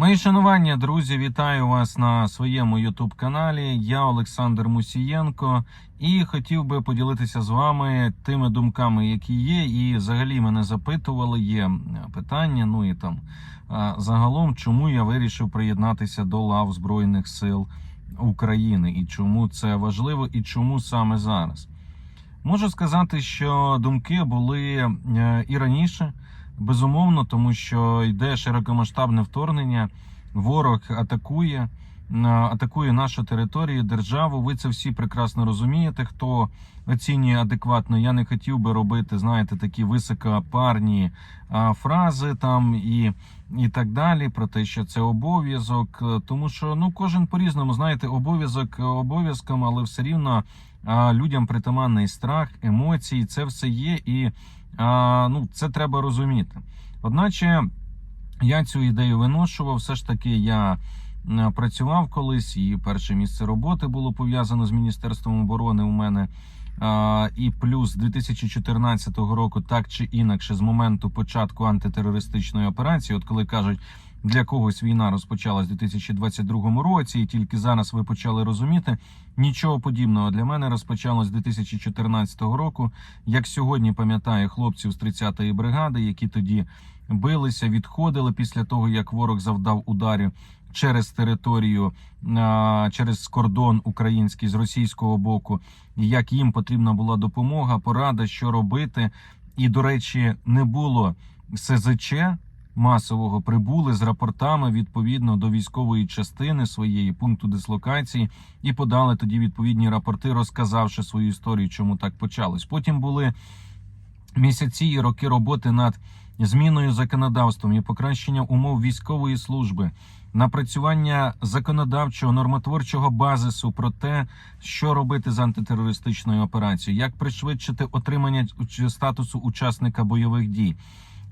Мої шанування, друзі, вітаю вас на своєму Ютуб каналі. Я Олександр Мусієнко і хотів би поділитися з вами тими думками, які є. І взагалі мене запитували, є питання. Ну і там загалом, чому я вирішив приєднатися до лав Збройних сил України, і чому це важливо, і чому саме зараз. Можу сказати, що думки були е, і раніше. Безумовно, тому що йде широкомасштабне вторгнення, ворог атакує, атакує нашу територію, державу. Ви це всі прекрасно розумієте. Хто оцінює адекватно, я не хотів би робити, знаєте, такі високопарні фрази там і, і так далі. Про те, що це обов'язок, тому що ну кожен по-різному знаєте, обов'язок обов'язком, але все рівно людям притаманний страх, емоції, це все є і. Ну, це треба розуміти. Одначе я цю ідею виношував. Все ж таки, я працював колись, і перше місце роботи було пов'язано з Міністерством оборони у мене. І плюс з 2014 року, так чи інакше, з моменту початку антитерористичної операції, от коли кажуть, для когось війна розпочалась у 2022 році, і тільки зараз ви почали розуміти. Нічого подібного для мене розпочалось з 2014 року. Як сьогодні пам'ятаю хлопців з 30-ї бригади, які тоді билися, відходили після того, як ворог завдав ударів через територію, через кордон український з російського боку, як їм потрібна була допомога, порада, що робити. І, до речі, не було СЗЧ масового прибули з рапортами відповідно до військової частини своєї пункту дислокації і подали тоді відповідні рапорти, розказавши свою історію, чому так почалось. Потім були місяці і роки роботи над зміною законодавством і покращення умов військової служби, напрацювання законодавчого нормотворчого базису про те, що робити з антитерористичною операцією, як пришвидшити отримання статусу учасника бойових дій.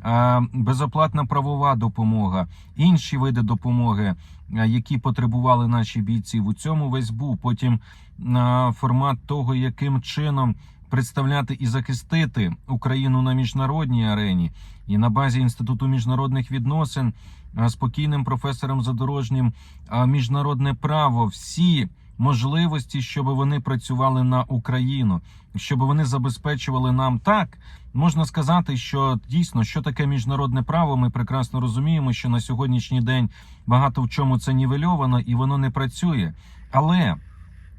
Е, безоплатна правова допомога, інші види допомоги, е, які потребували наші бійці. У цьому весь був потім е, формат того, яким чином представляти і захистити Україну на міжнародній арені, і на базі інституту міжнародних відносин е, спокійним професором задорожнім міжнародне право. Всі можливості, щоб вони працювали на Україну, щоб вони забезпечували нам так. Можна сказати, що дійсно що таке міжнародне право. Ми прекрасно розуміємо, що на сьогоднішній день багато в чому це нівельовано і воно не працює. Але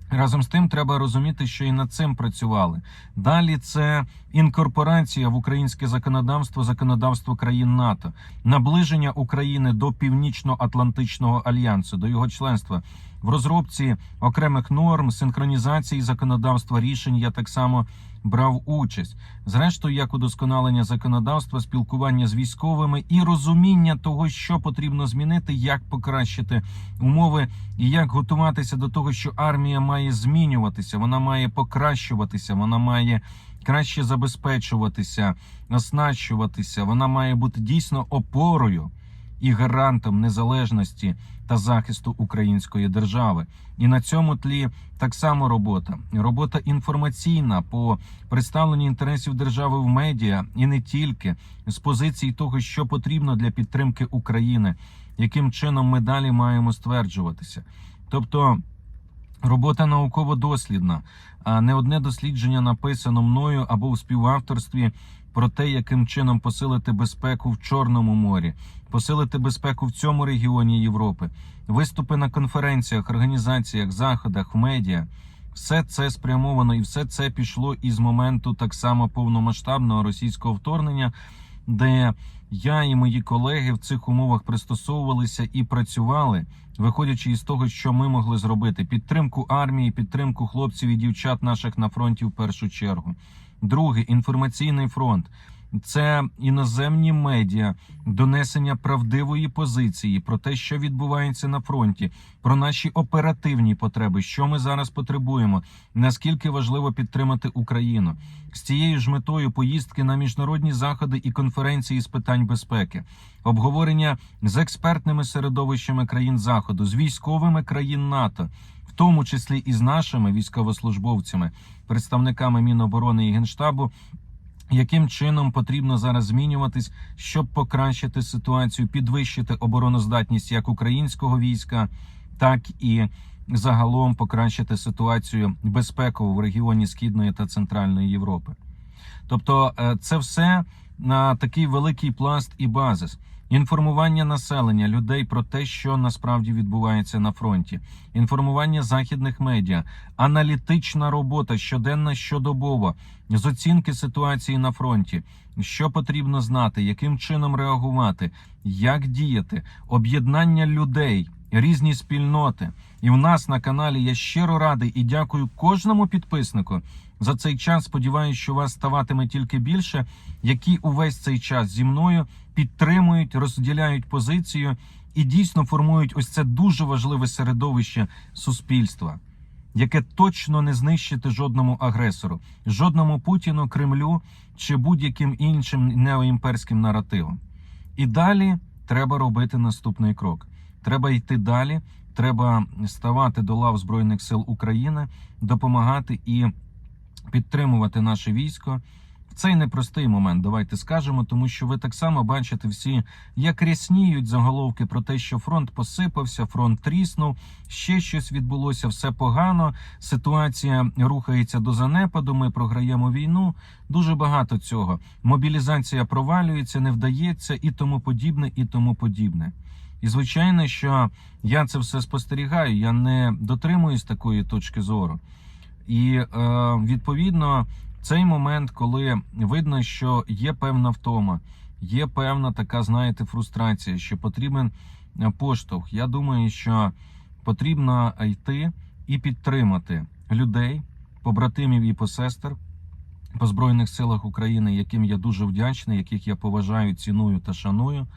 разом з тим треба розуміти, що і над цим працювали. Далі це інкорпорація в українське законодавство, законодавство країн НАТО, наближення України до Північно-Атлантичного альянсу, до його членства в розробці окремих норм, синхронізації законодавства рішень. Я так само брав участь. Зрештою, як удосконалення законодавства, спілкування з військовими і розуміння того, що потрібно змінити, як покращити умови, і як готуватися до того, що армія має змінюватися, вона має покращуватися, вона має краще забезпечуватися, оснащуватися. Вона має бути дійсно опорою і гарантом незалежності та захисту української держави. І на цьому тлі так само робота. Робота інформаційна по представленню інтересів держави в медіа і не тільки з позиції того, що потрібно для підтримки України, яким чином ми далі маємо стверджуватися. Тобто. Робота науково-дослідна, а не одне дослідження написано мною або у співавторстві про те, яким чином посилити безпеку в Чорному морі, посилити безпеку в цьому регіоні Європи, виступи на конференціях, організаціях, заходах, в медіа. Все це спрямовано і все це пішло із моменту так само повномасштабного російського вторгнення, де я і мої колеги в цих умовах пристосовувалися і працювали, виходячи із того, що ми могли зробити: підтримку армії, підтримку хлопців і дівчат наших на фронті в першу чергу. Другий інформаційний фронт. Це іноземні медіа, донесення правдивої позиції про те, що відбувається на фронті, про наші оперативні потреби, що ми зараз потребуємо, наскільки важливо підтримати Україну з цією ж метою поїздки на міжнародні заходи і конференції з питань безпеки, обговорення з експертними середовищами країн заходу, з військовими країн НАТО. Тому числі і з нашими військовослужбовцями, представниками Міноборони і Генштабу, яким чином потрібно зараз змінюватись, щоб покращити ситуацію, підвищити обороноздатність як українського війська, так і загалом покращити ситуацію безпекову в регіоні Східної та Центральної Європи. Тобто, е, це все на такий великий пласт і базис. Інформування населення людей про те, що насправді відбувається на фронті, інформування західних медіа, аналітична робота щоденна щодобова з оцінки ситуації на фронті, що потрібно знати, яким чином реагувати, як діяти, об'єднання людей, різні спільноти. І в нас на каналі я щиро радий і дякую кожному підписнику за цей час. Сподіваюся, що вас ставатиме тільки більше, які увесь цей час зі мною підтримують, розділяють позицію і дійсно формують ось це дуже важливе середовище суспільства, яке точно не знищити жодному агресору, жодному Путіну, Кремлю чи будь-яким іншим неоімперським наративам. І далі треба робити наступний крок. Треба йти далі. Треба ставати до лав Збройних сил України, допомагати і підтримувати наше військо в цей непростий момент. Давайте скажемо, тому що ви так само бачите всі, як рясніють заголовки про те, що фронт посипався, фронт тріснув, ще щось відбулося, все погано. Ситуація рухається до занепаду. Ми програємо війну. Дуже багато цього. Мобілізація провалюється, не вдається, і тому подібне, і тому подібне. І звичайно, що я це все спостерігаю. Я не дотримуюсь такої точки зору. І е, відповідно цей момент, коли видно, що є певна втома, є певна така, знаєте, фрустрація, що потрібен е, поштовх. Я думаю, що потрібно йти і підтримати людей, побратимів і посестер по Збройних силах України, яким я дуже вдячний, яких я поважаю, ціную та шаную.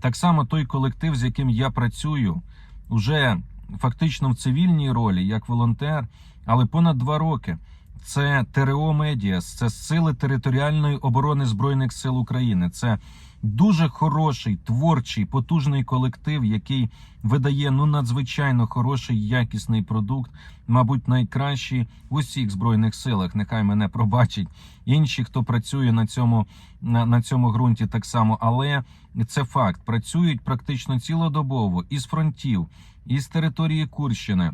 Так само той колектив, з яким я працюю, уже фактично в цивільній ролі, як волонтер, але понад два роки. Це ТРО Медіа, це сили територіальної оборони Збройних сил України. Це дуже хороший, творчий, потужний колектив, який видає ну надзвичайно хороший якісний продукт, мабуть, найкращий в усіх збройних силах. Нехай мене пробачить інші, хто працює на цьому на, на цьому ґрунті, так само. Але це факт. Працюють практично цілодобово із фронтів, із території Курщини,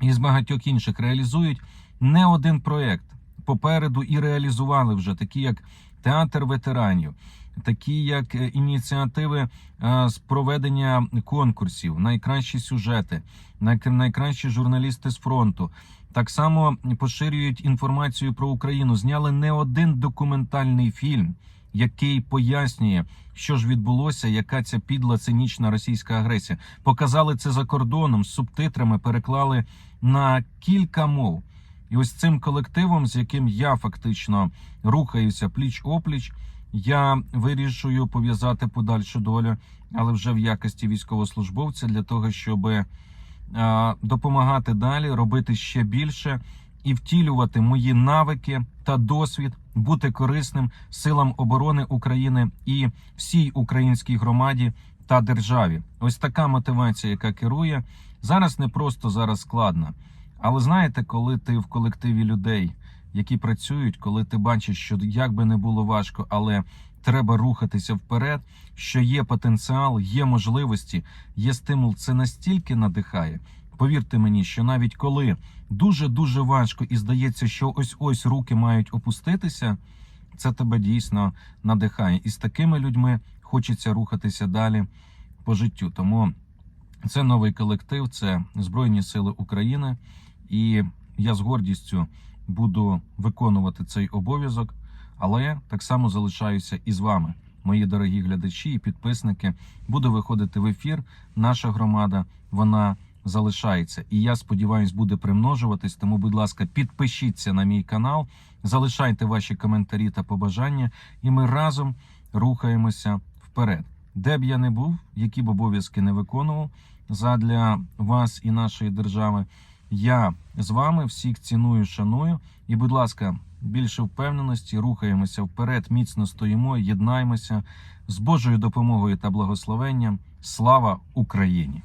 із багатьох інших реалізують не один проект попереду і реалізували вже такі, як театр ветеранів, такі як е, ініціативи е, з проведення конкурсів, найкращі сюжети, най- найкращі журналісти з фронту. Так само поширюють інформацію про Україну. Зняли не один документальний фільм, який пояснює, що ж відбулося, яка ця підла цинічна російська агресія. Показали це за кордоном з субтитрами, переклали на кілька мов. І ось цим колективом, з яким я фактично рухаюся пліч опліч, я вирішую пов'язати подальшу долю, але вже в якості військовослужбовця для того, щоб е, допомагати далі, робити ще більше і втілювати мої навики та досвід, бути корисним силам оборони України і всій українській громаді та державі. Ось така мотивація, яка керує зараз, не просто зараз складна. Але знаєте, коли ти в колективі людей, які працюють, коли ти бачиш, що як би не було важко, але треба рухатися вперед, що є потенціал, є можливості, є стимул, це настільки надихає. Повірте мені, що навіть коли дуже дуже важко і здається, що ось ось руки мають опуститися, це тебе дійсно надихає. І з такими людьми хочеться рухатися далі по життю. Тому це новий колектив, це Збройні Сили України. І я з гордістю буду виконувати цей обов'язок, але так само залишаюся і з вами, мої дорогі глядачі і підписники. Буду виходити в ефір. Наша громада вона залишається. І я сподіваюся, буде примножуватись. Тому, будь ласка, підпишіться на мій канал, залишайте ваші коментарі та побажання, і ми разом рухаємося вперед. Де б я не був, які б обов'язки не виконував задля вас і нашої держави. Я з вами всіх ціную, шаную. І, будь ласка, більше впевненості, рухаємося вперед, міцно стоїмо, єднаємося з Божою допомогою та благословенням. Слава Україні!